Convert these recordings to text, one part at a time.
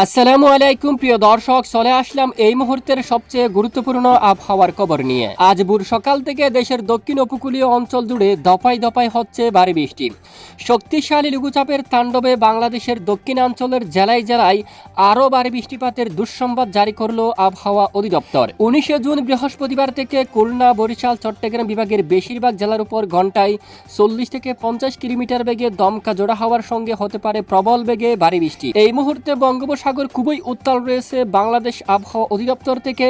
আসসালামু আলাইকুম, প্রিয় দর্শক, চলে আসলাম এই মুহূর্তের সবচেয়ে গুরুত্বপূর্ণ আবহাওয়ার খবর নিয়ে। আজ বুর সকাল থেকে দেশের দক্ষিণ উপকূলীয় অঞ্চল জুড়ে দফায় দফায় হচ্ছে ভারী বৃষ্টি। শক্তিশালী লঘুচাপের তাণ্ডবে বাংলাদেশের দক্ষিণাঞ্চলের জেলায় জেলায় আরও ভারী বৃষ্টিপাতের দুঃসংবাদ জারি করল আবহাওয়া অধিদপ্তর। উনিশে জুন বৃহস্পতিবার থেকে খুলনা, বরিশাল, চট্টগ্রাম বিভাগের বেশিরভাগ জেলার উপর ঘন্টায় চল্লিশ থেকে পঞ্চাশ কিলোমিটার বেগে দমকা জোড়া হওয়ার সঙ্গে হতে পারে প্রবল বেগে ভারী বৃষ্টি। এই মুহূর্তে বঙ্গোপসাগর খুবই উত্তাল রয়েছে। বাংলাদেশ আবহাওয়া অধিদপ্তর থেকে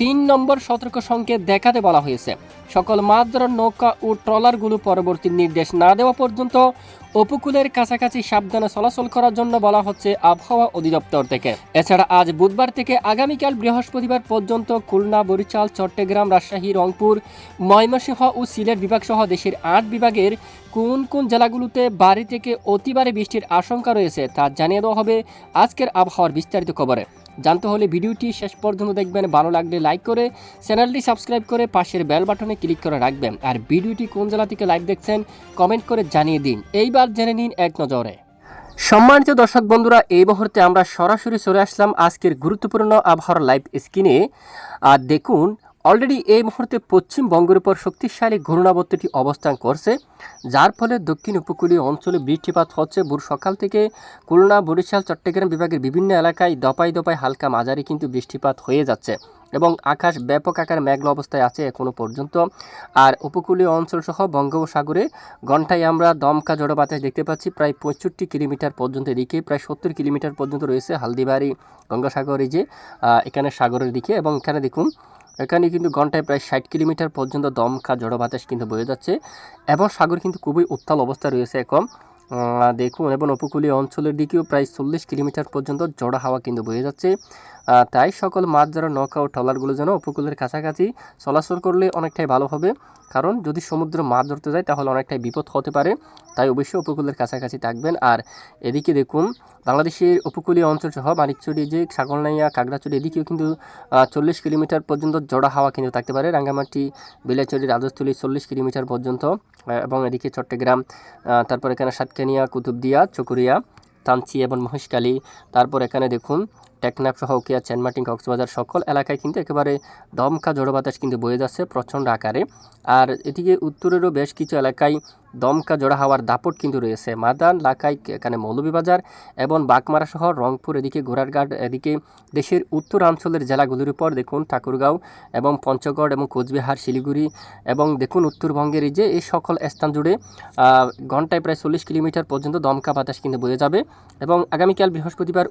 তিন নম্বর সতর্ক সংকেত দেখাতে বলা হয়েছে। সকল মাছ ধরার নৌকা ও ট্রলারগুলো পরবর্তী নির্দেশ না দেওয়া পর্যন্ত উপকূলের কাছাকাছি সাবধানে চলাচল করার জন্য বলা হচ্ছে আবহাওয়া অধিদপ্তর থেকে। এছাড়া আজ বুধবার থেকে আগামীকাল বৃহস্পতিবার পর্যন্ত খুলনা, বরিশাল, চট্টগ্রাম, রাজশাহী, রংপুর, ময়মনসিংহ ও সিলেট বিভাগ সহ দেশের আট বিভাগের কোন কোন জেলাগুলোতে বাড়ি থেকে অতিবারে বৃষ্টির আশঙ্কা রয়েছে তা জানিয়ে দেওয়া হবে আজকের আবহাওয়ার বিস্তারিত খবরে। জানতে হলে ভিডিওটি শেষ পর্যন্ত দেখবেন। ভালো লাগলে লাইক করে, চ্যানেলটি সাবস্ক্রাইব করে পাশের বেল বাটনে ক্লিক করে রাখবেন। আর ভিডিওটি কোন জেলা থেকে লাইভ দেখছেন কমেন্ট করে জানিয়ে দিন। এইবার জেনে নিন এক নজরে। সম্মানিত দর্শক বন্ধুরা, এই মুহূর্তে আমরা সরাসরি চলে আসলাম আজকের গুরুত্বপূর্ণ আবহাওয়ার লাইভ স্ক্রিনে আর দেখুন অলরেডি এই মুহূর্তে পশ্চিমবঙ্গের উপর শক্তিশালী ঘূর্ণাবর্তটি অবস্থান করছে, যার ফলে দক্ষিণ উপকূলীয় অঞ্চলে বৃষ্টিপাত হচ্ছে। ভোর সকাল থেকে খুলনা, বরিশাল, চট্টগ্রাম বিভাগের বিভিন্ন এলাকায় দপায় দপায় হালকা মাঝারি কিন্তু বৃষ্টিপাত হয়ে যাচ্ছে এবং আকাশ ব্যাপক আকার মেঘলা অবস্থায় আছে এখনও পর্যন্ত। আর উপকূলীয় অঞ্চল সহ বঙ্গোপসাগরে ঘন্টায় আমরা দমকা জড়ো বাতাস দেখতে পাচ্ছি, প্রায় পঁয়ষট্টি কিলোমিটার পর্যন্ত এদিকে, প্রায় সত্তর কিলোমিটার পর্যন্ত রয়েছে হালদিবাড়ি, গঙ্গাসাগরে যে এখানে সাগরের দিকে এবং এখানে দেখুন এখানে কিন্তু ঘন্টায় প্রায় ষাট কিলোমিটার পর্যন্ত দমকা জড়ো বাতাস কিন্তু বয়ে যাচ্ছে এবং সাগর কিন্তু খুবই উত্তাল অবস্থা রয়েছে এখন। দেখুন, এবং উপকূলীয় অঞ্চলের দিকেও প্রায় চল্লিশ কিলোমিটার পর্যন্ত জড়ো হাওয়া কিন্তু বয়ে যাচ্ছে। তাই সকল মাছ যারা নৌকা ও ট্রলারগুলো যেন উপকূলের কাছাকাছি চলাচল করলে অনেকটাই ভালো হবে। কারণ যদি সমুদ্র মাছ ধরতে যায়, তাহলে অনেকটাই বিপদ হতে পারে। তাই অবশ্যই উপকূলের কাছাকাছি থাকবেন। আর এদিকে দেখুন, বাংলাদেশের উপকূলীয় অঞ্চল সহ মানিকচুরি যে ছাগলনাইয়া কাগড়াচুরি এদিকেও কিন্তু চল্লিশ কিলোমিটার পর্যন্ত জোড়া হাওয়া কিন্তু থাকতে পারে। রাঙ্গামাটি বিলাইচুরি রাজস্থলী চল্লিশ কিলোমিটার পর্যন্ত এবং এদিকে চট্টগ্রাম তারপর এখানে সাতকানিয়া কুতুবদিয়া, চকুরিয়া, তানচি এবং মহেশকালী তারপর এখানে দেখুন, টেকনাফ সহ উকিয়া চেনমাটিং কক্সবাজার সকল এলাকায় কিন্তু একেবারে দমকা জড়ো বাতাস কিন্তু বয়ে যাচ্ছে প্রচণ্ড আকারে। আর এদিকে উত্তরেরও বেশ কিছু এলাকায় দমকা জোড়া হাওয়ার দাপট কিন্তু রয়েছে। মাদান, লাকাই, এখানে মৌলভীবাজার এবং বাগমারা শহর রংপুর এদিকে, ঘোড়ারঘাট এদিকে, দেশের উত্তরাঞ্চলের জেলাগুলির উপর দেখুন ঠাকুরগাঁও এবং পঞ্চগড় এবং কোচবিহার, শিলিগুড়ি এবং দেখুন উত্তরবঙ্গের এই যে এই সকল স্থান জুড়ে ঘন্টায় প্রায় চল্লিশ কিলোমিটার পর্যন্ত দমকা বাতাস কিন্তু বয়ে যাবে এবং আগামীকাল বৃহস্পতিবার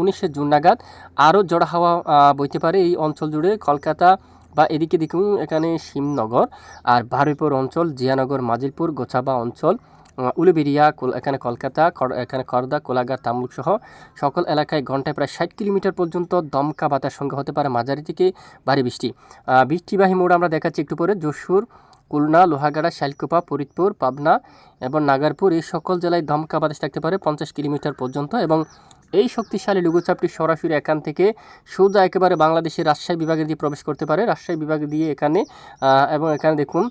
উনিশে জুন নাগাদ আরও জোড়া হাওয়া বইতে পারে এই অঞ্চল জুড়ে। কলকাতা বা এদিকে দেখুন এখানে শিমনগর আর বারুইপুর অঞ্চল জিয়ানগর মাজিলপুর গোছাবা অঞ্চল আহ, উলুবেড়িয়া এখানে কলকাতা এখানে করদা কোলাঘাট তামলুক সহ সকল এলাকায় ঘন্টায় প্রায় ষাট কিলোমিটার পর্যন্ত দমকা বাতার সঙ্গে হতে পারে মাঝারি থেকে ভারী বৃষ্টি। বৃষ্টিবাহী মোড় আমরা দেখাচ্ছি একটু পরে যশোর খুলনা লোহাগাড়া শালকুপা ফরিদপুর পাবনা এবং নাগারপুর এই সকল জেলায় দমকা বাতাস থাকতে পারে পঞ্চাশ কিলোমিটার পর্যন্ত এবং এই শক্তিশালী লঘুচাপটি সরাসরি এখান থেকে সোজা একেবারে বাংলাদেশের রাজশাহী বিভাগে দিয়ে প্রবেশ করতে পারে। রাজশাহী বিভাগ দিয়ে এখানে এবং এখানে দেখুন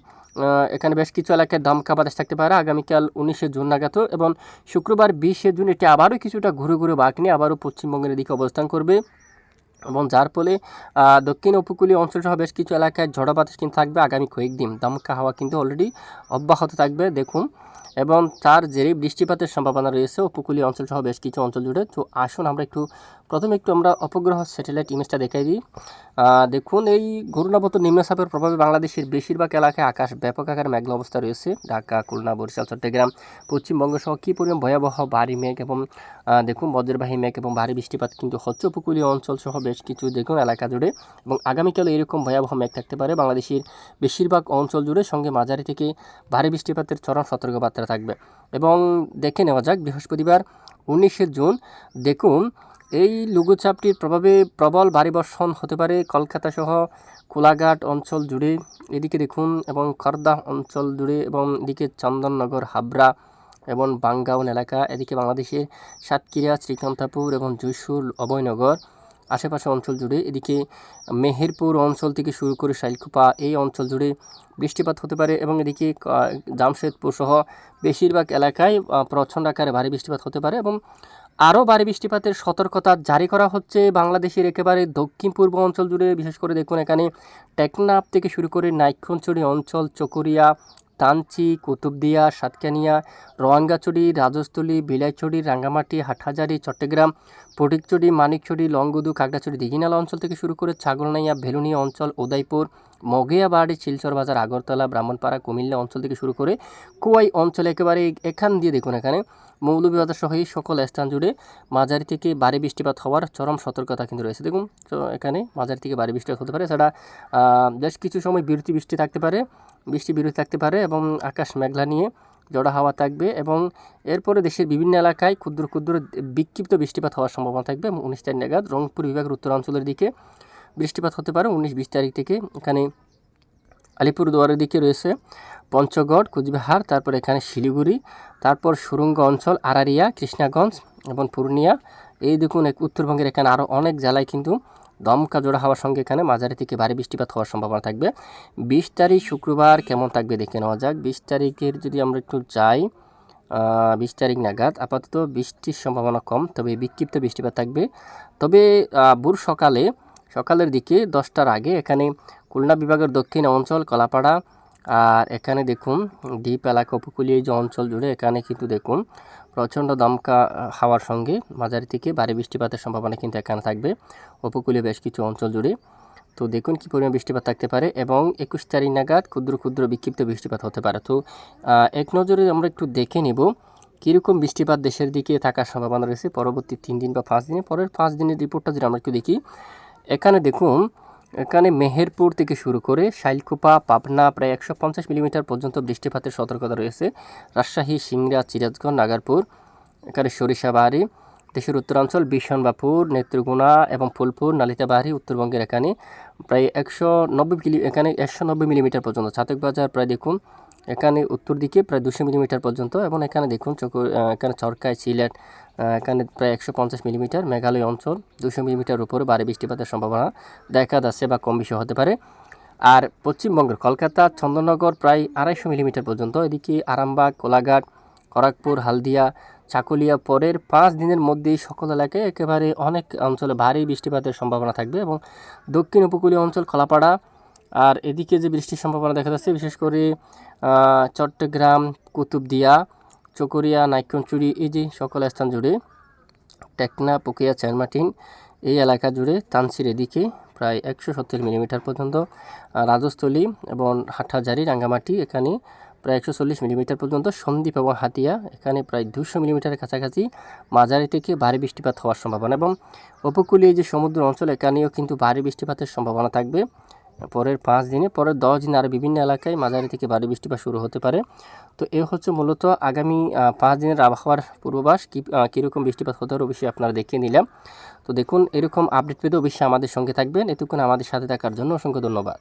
এখানে বেশ কিছু এলাকায় দমকা বাতাস থাকতে পারে। আগামীকাল উনিশে জুন নাগাদ এবং শুক্রবার বিশে জুন এটি আবারও কিছুটা ঘুরে ঘুরে বাঁক নিয়ে আবারও পশ্চিমবঙ্গের দিকে অবস্থান করবে। এবং যার ফলে দক্ষিণ উপকূলীয় অঞ্চলসহ বেশ কিছু এলাকায় ঝড়ো বাতাস কিন্তু থাকবে আগামী কয়েকদিন। দমকা হাওয়া কিন্তু অলরেডি অব্যাহত থাকবে, দেখুন। এবং তার জেরে বৃষ্টিপাতের সম্ভাবনা রয়েছে। উপকূলীয় অঞ্চলসহ বেশ কিছু অঞ্চল জুড়ে। তো আসুন আমরা একটু প্রথমে একটু আমরা অপগ্রহ স্যাটেলাইট ইমেজটা দেখাই দিই। দেখুন, এই ঘূর্ণাবর্ত নিম্নচাপের প্রভাবে বাংলাদেশের বেশিরভাগ এলাকায় আকাশ ব্যাপক আকার মেঘলা অবস্থা রয়েছে। ঢাকা, খুলনা, বরিশাল, চট্টগ্রাম, পশ্চিমবঙ্গ সহ কী পরিমাণ ভয়াবহ ভারী মেঘ এবং দেখুন, বজ্রবাহী মেঘ এবং ভারী বৃষ্টিপাত কিন্তু হচ্ছে উপকূলীয় অঞ্চল সহ বেশ কিছু, দেখুন, এলাকা জুড়ে এবং আগামীকাল এরকম ভয়াবহ মেঘ থাকতে পারে। বাংলাদেশের বেশিরভাগ অঞ্চল জুড়ে সঙ্গে মাঝারি থেকে ভারী বৃষ্টিপাতের চরম সতর্কবার্তা থাকবে। এবং দেখে নেওয়া যাক, বৃহস্পতিবার উনিশে জুন, দেখুন এই লঘুচাপটির প্রভাবে প্রবল ভারী বর্ষণ হতে পারে কলকাতা সহ কোলাঘাট অঞ্চল জুড়ে। এদিকে দেখুন, এবং খর্দা অঞ্চল জুড়ে, এবং এদিকে চন্দননগর, হাবড়া, এবং বাঙ্গাউন এলাকা। এদিকে বাংলাদেশের সাতক্ষীরা, শ্রীকান্তাপুর, এবং যশোর অভয়নগর। আশেপাশে অঞ্চল জুড়ে। এদিকে মেহেরপুর অঞ্চল থেকে শুরু করে শাইলকুপা এই অঞ্চল জুড়ে বৃষ্টিপাত হতে পারে এবং এদিকে জামশেদপুর সহ বেশিরভাগ এলাকায় প্রচণ্ড আকারে ভারী বৃষ্টিপাত হতে পারে এবং আরও ভারী বৃষ্টিপাতের সতর্কতা জারি করা হচ্ছে বাংলাদেশের একেবারে দক্ষিণ পূর্ব অঞ্চল জুড়ে। বিশেষ করে দেখুন এখানে টেকনাফ থেকে শুরু করে নাইক্ষণচুরি অঞ্চল, চকরিয়া তানচি, কুতুবদিয়া, সাতকানিয়া, রোয়াঙ্গাচুরি, রাজস্থলী বিলাইছড়ি রাঙ্গামাটি, হাটহাজারি, চট্টগ্রাম, ফটিকচুরি, মানিকচুরি, লংগুদু কাকড়াছড়ি দিঘিনালা অঞ্চল থেকে শুরু করে ছাগলনাইয়া ভেলুনিয়া অঞ্চল, উদয়পুর মগিয়াবাড়ি শিলচর বাজার, আগরতলা, ব্রাহ্মণপাড়া, কুমিল্লা অঞ্চল থেকে শুরু করে কুয়াই অঞ্চল একেবারে এখান দিয়ে দেখুন এখানে। মৌলভীবাজার সহ এই সকল স্থান জুড়ে মাঝারি থেকে ভারী বৃষ্টিপাত হওয়ার চরম সতর্কতা কিন্তু রয়েছে। দেখুন, তো এখানে মাঝারি থেকে ভারী বৃষ্টিপাত হতে পারে। সেটা বেশ কিছু সময় বিরতি বৃষ্টি থাকতে পারে। বৃষ্টি বিরতি থাকতে পারে এবং আকাশ মেঘলা নিয়ে জড়া হাওয়া থাকবে এবং এরপরে দেশের বিভিন্ন এলাকায় ক্ষুদ্র ক্ষুদ্র বিক্ষিপ্ত বৃষ্টিপাত হওয়ার সম্ভাবনা থাকবে এবং উনিশ তারিখ নাগাদ রংপুর বিভাগের উত্তরাঞ্চলের দিকে বৃষ্টিপাত হতে পারে। উনিশ বিশ তারিখ থেকে এখানে আলিপুরদুয়ারের দিকে রয়েছে পঞ্চগড়, কুচবিহার, তারপর এখানে শিলিগুড়ি, তারপর সুরঙ্গ অঞ্চল, আরারিয়া, কৃষ্ণাগঞ্জ এবং পূর্ণিয়া। এই দেখুন উত্তরবঙ্গের এখানে আরও অনেক জেলায় কিন্তু দমকা জোড়া হওয়ার সঙ্গে এখানে মাঝারি থেকে ভারী বৃষ্টিপাত হওয়ার সম্ভাবনা থাকবে। বিশ তারিখ শুক্রবার কেমন থাকবে দেখে নেওয়া যাক। বিশ তারিখের যদি আমরা একটু যাই বিশ তারিখ নাগাদ আপাতত বৃষ্টির সম্ভাবনা কম, তবে বিক্ষিপ্ত বৃষ্টিপাত থাকবে। তবে ভোর সকালে, সকালের দিকে দশটার আগে এখানে খুলনা বিভাগের দক্ষিণ অঞ্চল, কলাপাড়া আর এখানে দেখুন, দ্বীপ এলাকা উপকূলীয় যে অঞ্চল জুড়ে এখানে কিন্তু দেখুন প্রচণ্ড দমকা হাওয়ার সঙ্গে মাঝারি থেকে ভারী বৃষ্টিপাতের সম্ভাবনা কিন্তু এখানে থাকবে। উপকূলীয় বেশ কিছু অঞ্চল জুড়ে। তো দেখুন কী পরিমাণ বৃষ্টিপাত থাকতে পারে এবং একুশ তারিখ নাগাদ ক্ষুদ্র ক্ষুদ্র বিক্ষিপ্ত বৃষ্টিপাত হতে পারে। তো এক নজরে আমরা একটু দেখে নেব কীরকম বৃষ্টিপাত দেশের দিকে থাকার সম্ভাবনা রয়েছে। পরবর্তী তিন দিন বা পাঁচ দিনে, পরের পাঁচ দিনের রিপোর্টটা যদি আমরা একটু দেখি, এখানে দেখুন এখানে মেহেরপুর থেকে শুরু করে শাইলকুপা, পাবনা প্রায় একশো পঞ্চাশ মিলিমিটার পর্যন্ত বৃষ্টিপাতের সতর্কতা রয়েছে। রাজশাহী, সিংড়া চিরাজগঞ্জ নাগারপুর, এখানে সরিষাবাহারি দেশের উত্তরাঞ্চল বিশনবাপুর নেত্রকোনা এবং ফুলপুর নালিতাবাহারি উত্তরবঙ্গের এখানে প্রায় একশো নব্বই এখানে একশো নব্বই মিলিমিটার পর্যন্ত। ছাতক বাজার, প্রায় দেখুন এখানে উত্তর দিকে প্রায় দুশো মিলিমিটার পর্যন্ত এবং এখানে দেখুন আহ, এখানে চরকায় সিলেট এখানে প্রায় একশো পঞ্চাশ মিলিমিটার মেঘালয় অঞ্চল দুশো মিলিমিটার উপরে ভারী বৃষ্টিপাতের সম্ভাবনা দেখা যাচ্ছে বা কম বেশি হতে পারে। আর পশ্চিমবঙ্গের কলকাতা চন্দননগর প্রায় আড়াইশো মিলিমিটার পর্যন্ত এদিকে আরামবাগ কোলাঘাট খড়গপুর হালদিয়া চাকুলিয়া পরের পাঁচ দিনের মধ্যেই সকল এলাকায় একেবারে অনেক অঞ্চলে ভারী বৃষ্টিপাতের সম্ভাবনা থাকবে এবং দক্ষিণ উপকূলীয় অঞ্চল খোলাপাড়া আর এদিকে যে বৃষ্টির সম্ভাবনা দেখা যাচ্ছে, বিশেষ করে চট্টগ্রাম, কুতুবদিয়া, চকরিয়া, নাইকনচুরি, এই যে সকল স্থান জুড়ে টেকনা, পুকিয়া চেরমাটিন এই এলাকা জুড়ে তানসির এদিকে প্রায় একশো সত্তর মিলিমিটার পর্যন্ত। রাজস্থলী এবং হাটহাজারি, রাঙ্গামাটি এখানে প্রায় একশো চল্লিশ মিলিমিটার পর্যন্ত। সন্দ্বীপ এবং হাতিয়া এখানে প্রায় দুশো মিলিমিটারের কাছাকাছি। মাঝারি থেকে ভারী বৃষ্টিপাত হওয়ার সম্ভাবনা এবং উপকূলীয় যে সমুদ্র অঞ্চল, এখানেও কিন্তু ভারী বৃষ্টিপাতের সম্ভাবনা থাকবে। পরের পাঁচ দিনে, পরের দশ দিনে আরও বিভিন্ন এলাকায় মাঝারি থেকে ভারী বৃষ্টিপাত শুরু হতে পারে। তো এ হচ্ছে মূলত আগামী পাঁচ দিনের আবহাওয়ার পূর্বাভাস। কী কীরকম বৃষ্টিপাত হতে পারে অবশ্যই আপনারা দেখিয়ে নিলাম তো দেখুন, এরকম আপডেট পেতে অবশ্যই আমাদের সঙ্গে থাকবেন। এতক্ষণ আমাদের সাথে থাকার জন্য অসংখ্য ধন্যবাদ।